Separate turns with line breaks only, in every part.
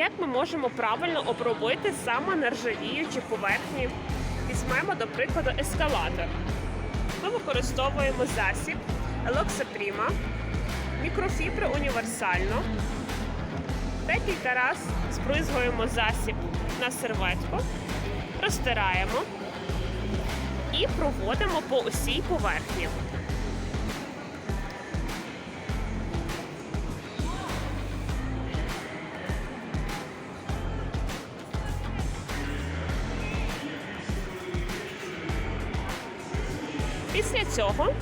Як ми можемо правильно обробити саме нержавіючі поверхні? Візьмемо, до прикладу, ескалатор. Ми використовуємо засіб Елоксапріма, мікрофібри універсально. Декілька разів збризгуємо засіб на серветку, розтираємо і проводимо по усій поверхні. Після цього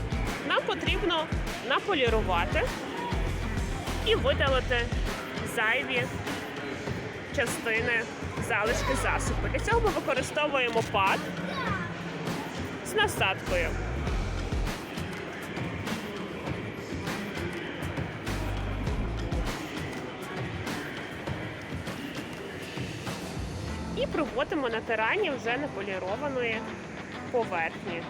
нам потрібно наполірувати і видалити зайві частини залишки засобу. Для цього ми використовуємо пад з насадкою. І проводимо натирання вже неполірованої поверхні.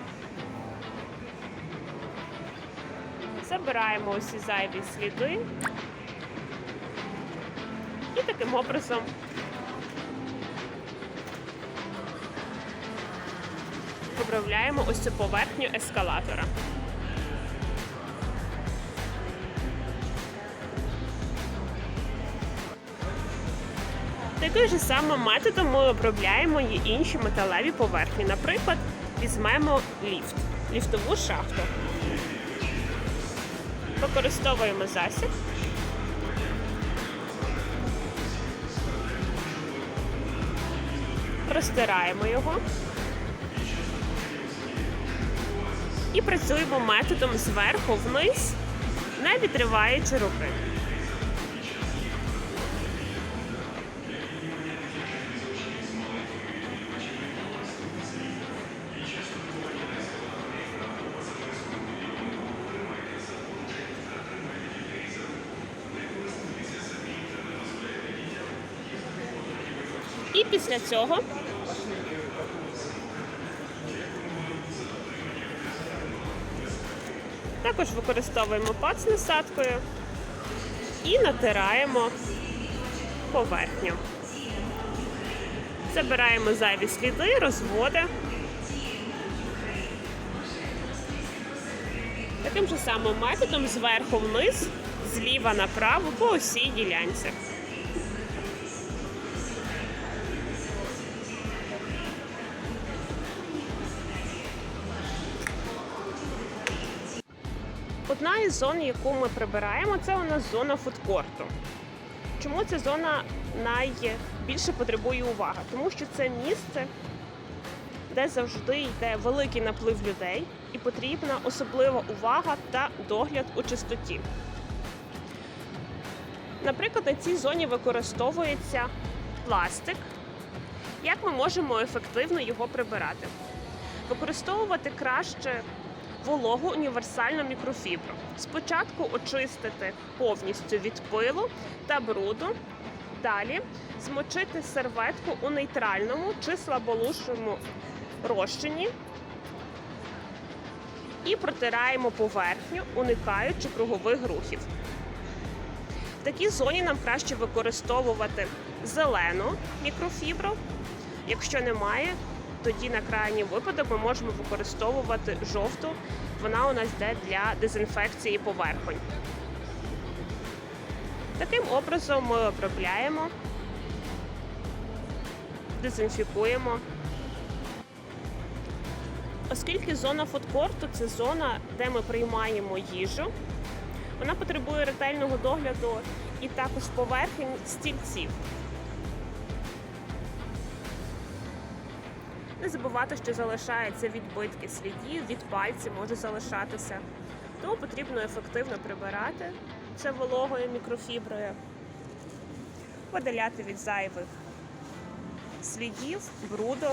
Забираємо усі зайві сліди і таким образом поправляємо ось цю поверхню ескалатора. Таким же самим методом ми обробляємо і інші металеві поверхні. Наприклад, візьмемо ліфт, ліфтову шахту. Використовуємо засіб. Розтираємо його і працюємо методом зверху вниз, не відриваючи руки. І після цього також використовуємо пад з насадкою і натираємо поверхню. Забираємо зайві сліди, розводи. Таким же самим методом зверху вниз, зліва направо по усій ділянці. Одна із зон, яку ми прибираємо, це у нас зона фудкорту. Чому ця зона найбільше потребує уваги? Тому що це місце, де завжди йде великий наплив людей, і потрібна особлива увага та догляд у чистоті. Наприклад, на цій зоні використовується пластик. Як ми можемо ефективно його прибирати? Використовувати краще вологу універсальну мікрофібру. Спочатку очистити повністю від пилу та бруду. Далі змочити серветку у нейтральному чи слаболушному розчині і протираємо поверхню, уникаючи кругових рухів. В такій зоні нам краще використовувати зелену мікрофібру. Якщо немає, тоді на крайній випадок ми можемо використовувати жовту. Вона у нас йде для дезінфекції поверхонь. Таким образом ми обробляємо, дезінфікуємо. Оскільки зона фудкорту це зона, де ми приймаємо їжу, вона потребує ретельного догляду і також поверхень стільців. Не забувати, що залишаються відбитки слідів, від пальців може залишатися. Тому потрібно ефективно прибирати це вологою мікрофіброю, видаляти від зайвих слідів, бруду